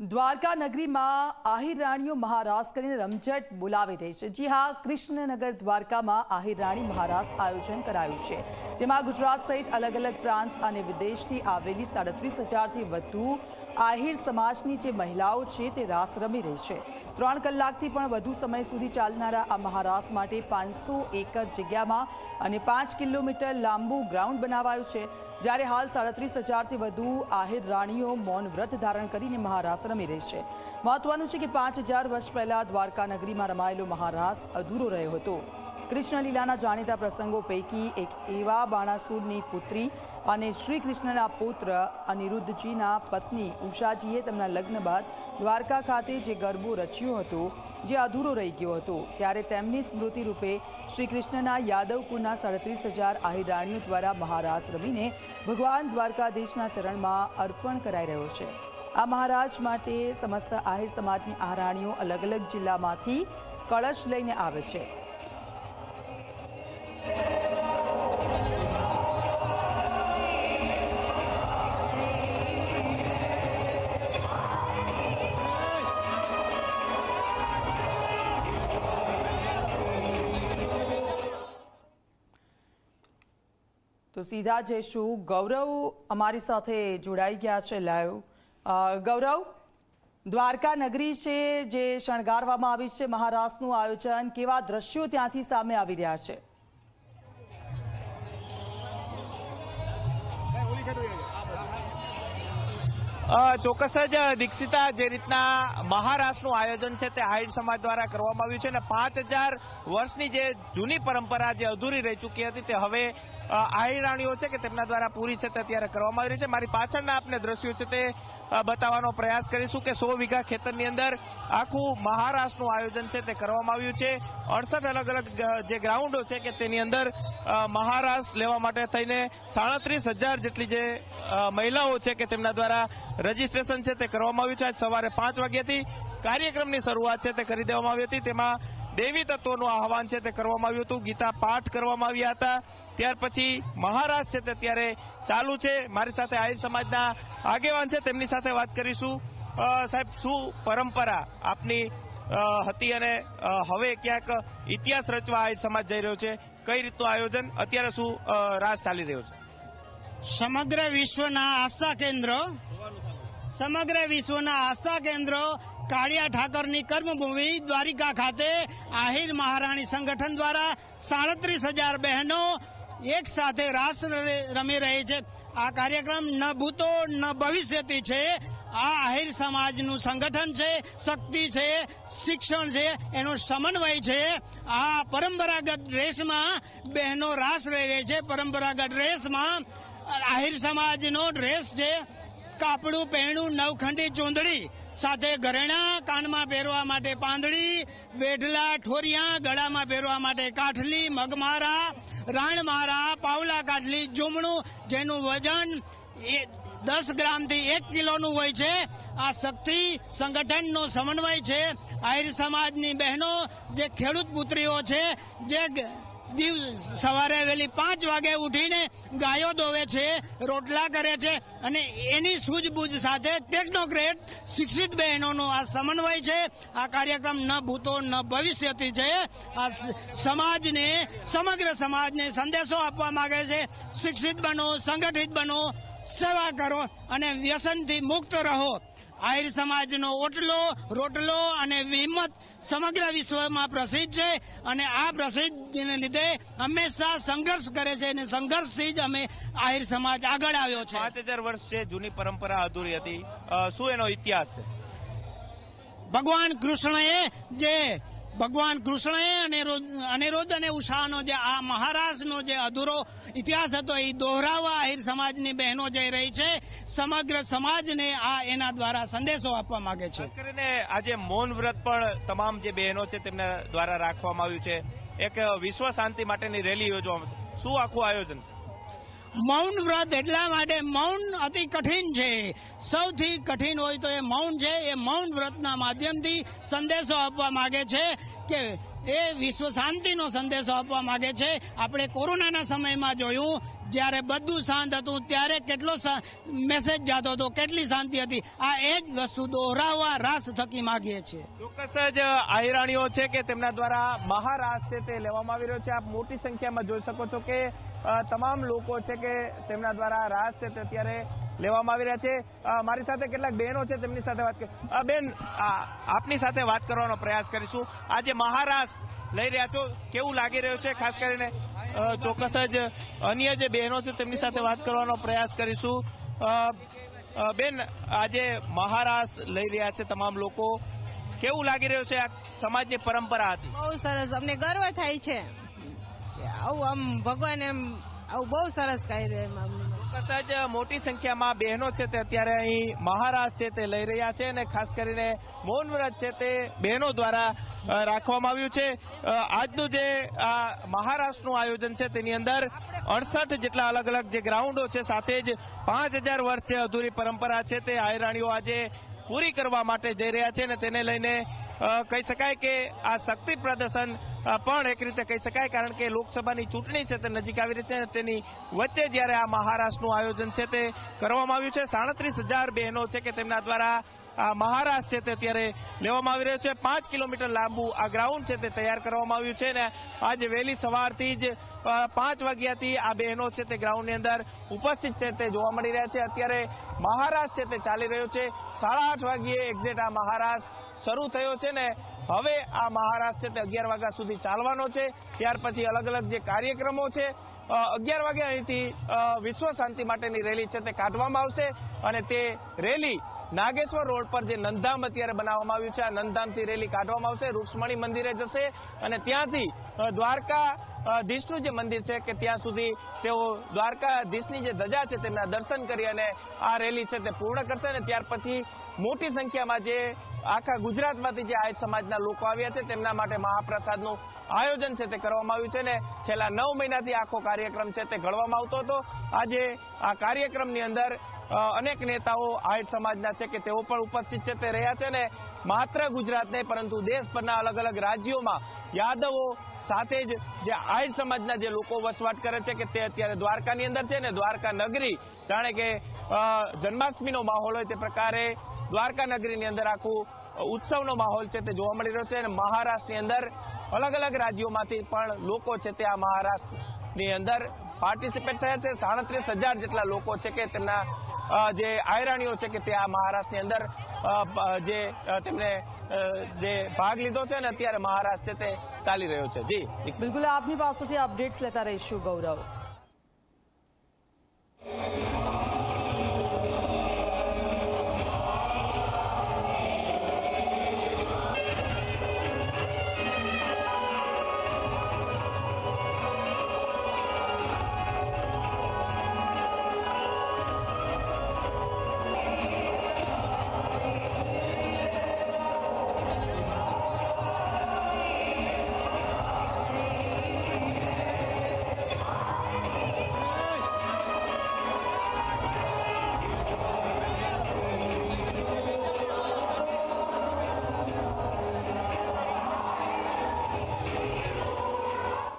દ્વારકા નગરીમાં આહિર રાણીઓ મહારાસ કરીને રમઝટ બોલાવી રહી છે. જી હા, કૃષ્ણનગર દ્વારકામાં આહિર રાણી મહારાસ આયોજન કરાયું છે, જેમાં ગુજરાત સહિત અલગ અલગ પ્રાંત અને વિદેશથી આવેલી સાડત્રીસ હજારથી વધુ આહિર સમાજની જે મહિલાઓ છે તે રાસ રમી રહી છે. ત્રણ કલાકથી પણ વધુ સમય સુધી ચાલનારા આ મહારાસ માટે પાંચસો એકર જગ્યામાં અને પાંચ કિલોમીટર લાંબુ ગ્રાઉન્ડ બનાવાયું છે. જ્યારે હાલ સાડત્રીસ હજારથી વધુ આહિર રાણીઓ મૌન વ્રત ધારણ કરીને મહારાસ રમી રહી છે. મહત્વનું છે કે પાંચ વર્ષ પહેલા દ્વારકા નગરીમાં રમાયેલો મહારાસ અધૂરો રહ્યો હતો. કૃષ્ણલીલાના જાણીતા પ્રસંગો પૈકી એક એવા બાણાસુરની પુત્રી અને શ્રી કૃષ્ણના પુત્ર અનિરુદ્ધજીના પત્ની ઉષાજીએ તેમના લગ્ન બાદ દ્વારકા ખાતે જે ગરબો રચ્યો હતો, જે અધૂરો રહી ગયો હતો, ત્યારે તેમની સ્મૃતિ રૂપે શ્રી કૃષ્ણના યાદવ કુળના સાડત્રીસ હજાર આહિર દ્વારા મહારાસ રમીને ભગવાન દ્વારકાધીશના ચરણમાં અર્પણ કરાઈ રહ્યો છે. આ મહારાજ માટે સમસ્ત આહિર સમાજની આહરાણીઓ અલગ અલગ જિલ્લામાંથી કળશ લઈને આવે છે. તો સીધા જઈશું ગૌરવ અમારી સાથે જોડાઈ ગયા છે લાઈવ. ગૌરવ, દ્વારકા નગરી છે જે શણગારવામાં આવી છે, મહારાષ્ટ્રનું આયોજન. કેવા દ્રશ્યો ત્યાંથી સામે આવી રહ્યા છે? ચોક્કસ જ દીક્ષિતા, જે રીતના મહારાષ્ટ્રનું આયોજન છે તે આહિર સમાજ દ્વારા કરવામાં આવ્યું છે અને પાંચ વર્ષની જે જૂની પરંપરા, જે અધૂરી રહી ચૂકી હતી તે હવે અ, આહિર રાણીઓ છે કે તેમના દ્વારા પૂરી છે તે અત્યારે કરવામાં આવી રહી છે. મારી પાછળના આપને દ્રશ્યો છે તે બતાવવાનો પ્રયાસ કરીશું કે સો વીઘા ખેતરની અંદર આખું મહારાષ્ટ્રનું આયોજન છે તે કરવામાં આવ્યું છે. અડસઠ અલગ અલગ જે ગ્રાઉન્ડો છે કે તેની અંદર મહારાષ્ટ્ર લેવા માટે થઈને સાડત્રીસ હજાર જેટલી જે મહિલાઓ છે કે તેમના દ્વારા રજીસ્ટ્રેશન છે તે કરવામાં આવ્યું છે. આજ સવારે પાંચ વાગ્યાથી કાર્યક્રમની શરૂઆત છે તે કરી દેવામાં આવી હતી. તેમાં દેવી તત્વોનું આહવાન છે તે કરવામાં આવ્યું હતું. ગીતા પાઠ કરવામાં આવ્યા હતા. ત્યાર પછી મહારાજ છે તે ત્યારે ચાલુ છે. મારી સાથે આહિર સમાજના આગેવાન છે, તેમની સાથે વાત કરીશું. સાહેબ, શું પરંપરા આપની હતી અને હવે ક્યાંક ઇતિહાસ રચવા આહિર સમાજ જઈ રહ્યો છે? કઈ રીતનું આયોજન? અત્યારે શું રાસ ચાલી રહ્યો છે? સમગ્ર વિશ્વના આસ્થા કેન્દ્ર, સમગ્ર વિશ્વના આસ્થા કેન્દ્ર કાળિયા ઠાકરની કર્મભૂમિ દ્વારિકા ખાતે આહિર મહારાણી સંગઠન દ્વારા સાડત્રીસ હજાર બહેનો એક સાથે રાસ રમી રહી છે. આ કાર્યક્રમ ન ભૂતો, ન ભવિષ્યથી છે. આ આહિર સમાજનું સંગઠન છે, શક્તિ છે, શિક્ષણ છે, એનો સમન્વય છે. આ પરંપરાગત ડ્રેસમાં બહેનો રાસ રહી રહી છે. પરંપરાગત ડ્રેસમાં આહિર સમાજનો ડ્રેસ છે. કાપડું પહેણું નવખંડી ચૂંદડી સાથે ઘરેણા કાનમાં પહેરવા માટે પાંદડી, વેઢલા, ઠોરિયા, ગળામાં પહેરવા માટે કાઠલી, મગમારા, રાણમારા, પાવલા કાઠલી, જુમણું, જેનું વજન એ દસ ગ્રામથી એક કિલોનું હોય છે. આ શક્તિ સંગઠનનો સમન્વય છે. આહિર સમાજની બહેનો, જે ખેડૂત પુત્રીઓ છે, જે દિવ સવારે વહેલી પાંચ વાગે ઉઠીને ગાયો દોવે છે, રોટલા કરે છે અને એની સૂઝબૂઝ સાથે ટેકનોક્રેટ શિક્ષિત બહેનોનો આ સમન્વય છે. આ કાર્યક્રમ ન ભૂતો, ન ભવિષ્યથી છે. આ સમાજને, સમગ્ર સમાજને સંદેશો આપવા માંગે છે. શિક્ષિત બનો, સંગઠિત બનો, સેવા કરો અને વ્યસનથી મુક્ત રહો. આહિર સમાજનો ઓટલો રોટલો અને હિંમત સમગ્ર વિશ્વમાં પ્રસિદ્ધ છે અને આ પ્રસિદ્ધિને લીધે હંમેશા સંઘર્ષ કરે છે અને સંઘર્ષથી જ અમે આહિર સમાજ આગળ આવ્યો છે. પાંચ હજાર વર્ષ છે જૂની પરંપરા અધૂરી હતી. શું એનો ઇતિહાસ છે? ભગવાન કૃષ્ણએ જે ભગવાન કૃષ્ણએ અનિરુદ્ધ અને ઉષાનો જે આ મહારાજનો જે અધૂરો ઇતિહાસ હતો, એ દોહરાવવા આહિર સમાજની બહેનો જઈ રહી છે. સમગ્ર સમાજને આ એના દ્વારા સંદેશો આપવા માંગે છે. કરીને આજે મૌન વ્રત પણ તમામ જે બહેનો છે તેમના દ્વારા રાખવામાં આવ્યું છે. એક વિશ્વ શાંતિ માટેની રેલી યોજવામાં શું આખું આયોજન છે? મૌન વ્રત એટલા માટે મૌન અતિ કઠિન છે. સૌથી કઠિન હોય તો એ મૌન છે. એ મૌન વ્રતના માધ્યમથી સંદેશો આપવા માગે છે કે એ વિશ્વ શાંતિનો સંદેશો આપવા માંગે છે. આપણે કોરોનાના સમયમાં જોયું, જ્યારે બધું શાંત હતું, ત્યારે કેટલો મેસેજ જતો હતો, કેટલી શાંતિ હતી. આ એ જ વસ્તુ દોહરાવવા રાસ થકી માગીએ છીએ. ચોક્કસ જ આહિરાણીઓ છે કે તેમના દ્વારા મહારાસ છે તે લેવામાં આવી રહ્યો છે. આપ મોટી સંખ્યામાં જોઈ શકો છો કે તમામ લોકો છે કે તેમના દ્વારા રાસ છે તે અત્યારે લેવામાં આવી રહ્યા છે. મારી સાથે કેટલાક બહેનો છે તેમની સાથે વાત કરી. બેન આપની સાથે વાત કરવાનો પ્રયાસ કરીશું. આજે મહારાસ લઈ રહ્યા છો. કેવું લાગી રહ્યું છે? ખાસ કરીને ચોક્કસ જ અન્ય જે બહેનો છે તેમની સાથે વાત કરવાનો પ્રયાસ કરીશું. બેન, આજે મહારાસ લઈ રહ્યા છે તમામ લોકો. કેવું લાગી રહ્યું છે આ સમાજની પરંપરા હતી? બહુ સરસ. અમને ગર્વ થાય છે. આવું આમ ભગવાન એમ આવું બહુ સરસ કર્યું એમ અમને. ચોક્કસ જ મોટી સંખ્યામાં બહેનો છે તે અત્યારે અહીં મહારાજ છે તે લઈ રહ્યા છે અને ખાસ કરીને મૌન વ્રત છે તે બહેનો દ્વારા રાખવામાં આવ્યું છે. આજનું જે આ મહારાષ્ટ્રનું આયોજન છે તેની અંદર અડસઠ જેટલા અલગ અલગ જે ગ્રાઉન્ડો છે સાથે જ પાંચ હજાર વર્ષ અધૂરી પરંપરા છે તે આયરાણીઓ આજે પૂરી કરવા માટે જઈ રહ્યા છે અને તેને લઈને કહી શકાય કે આ શક્તિ પ્રદર્શન પણ એક રીતે કહી શકાય, કારણ કે લોકસભાની ચૂંટણી છે તે નજીક આવી રહી છે તેની વચ્ચે જ્યારે આ મહારાષ્ટ્રનું આયોજન છે તે કરવામાં આવ્યું છે. સાડત્રીસ હજાર બહેનો છે કે તેમના દ્વારા આ મહારાષ્ટ્ર છે તે અત્યારે લેવામાં આવી રહ્યો છે. પાંચ કિલોમીટર લાંબુ આ ગ્રાઉન્ડ છે તે તૈયાર કરવામાં આવ્યું છે ને આજે વહેલી સવારથી જ પાંચ વાગ્યાથી આ બહેનો છે તે ગ્રાઉન્ડની અંદર ઉપસ્થિત છે તે જોવા મળી રહ્યા છે. અત્યારે મહારાષ્ટ્ર છે તે ચાલી રહ્યો છે. સાડા આઠ વાગ્યે એક્ઝેક્ટ આ મહારાષ્ટ્ર શરૂ થયો છે ને હવે આ મહારાષ્ટ્ર છે તે અગિયાર વાગ્યા સુધી ચાલવાનો છે. ત્યાર પછી અલગ અલગ જે કાર્યક્રમો છે અગિયાર વાગે અહીંથી વિશ્વ શાંતિ માટેની રેલી છે તે કાઢવામાં આવશે અને તે રેલી નાગેશ્વર રોડ પર જે નંધામ અત્યારે બનાવવામાં આવ્યું છે, આ નંધામથી રેલી કાઢવામાં આવશે. રૂક્ષ્મણી મંદિરે જશે અને ત્યાંથી દ્વારકા ધીશનું જે મંદિર છે કે ત્યાં સુધી તેઓ દ્વારકાધીશની જે ધજા છે તેમના દર્શન કરી અને આ રેલી છે તે પૂર્ણ કરશે અને ત્યાર પછી મોટી સંખ્યામાં જે આખા ગુજરાતમાંથી જે આર્ય સમાજના લોકો આવ્યા છે તેમના માટે મહાપ્રસાદનું આયોજન છે તે કરવામાં આવ્યું છે ને છેલ્લા નવ મહિનાથી આખો કાર્યક્રમ છે તે ઘડવામાં આવતો હતો. આજે આ કાર્યક્રમની અંદર અનેક નેતાઓ આહિર સમાજના છે કે તેઓ પણ ઉપસ્થિત છે તે રહ્યા છે ને માત્ર ગુજરાત નહીં, પરંતુ દેશભરના અલગ અલગ રાજ્યોમાં યાદવો સાથે જ જે આહિર સમાજના જે લોકો વસવાટ કરે છે કે તે અત્યારે દ્વારકાની અંદર છે ને દ્વારકા નગરી જાણે કે જન્માષ્ટમીનો માહોલ હોય તે પ્રકારે દ્વારકા નગરીની અંદર આખું ઉત્સવનો માહોલ છે તે જોવા મળી રહ્યો છે અને મહારાષ્ટ્રની અંદર અલગ અલગ રાજ્યોમાંથી પણ લોકો છે તે આ મહારાષ્ટ્રની અંદર પાર્ટિસિપેટ થયા છે. સાડત્રીસ હજાર જેટલા લોકો છે કે તેમના જે આયરાણીઓ છે કે તે આ મહારાષ્ટ્રની અંદર જે તેમણે જે ભાગ લીધો છે અને અત્યારે મહારાષ્ટ્ર છે તે ચાલી રહ્યો છે જી. બિલકુલ, આપની પાસેથી અપડેટ્સ લેતા રહીશું, ગૌરવ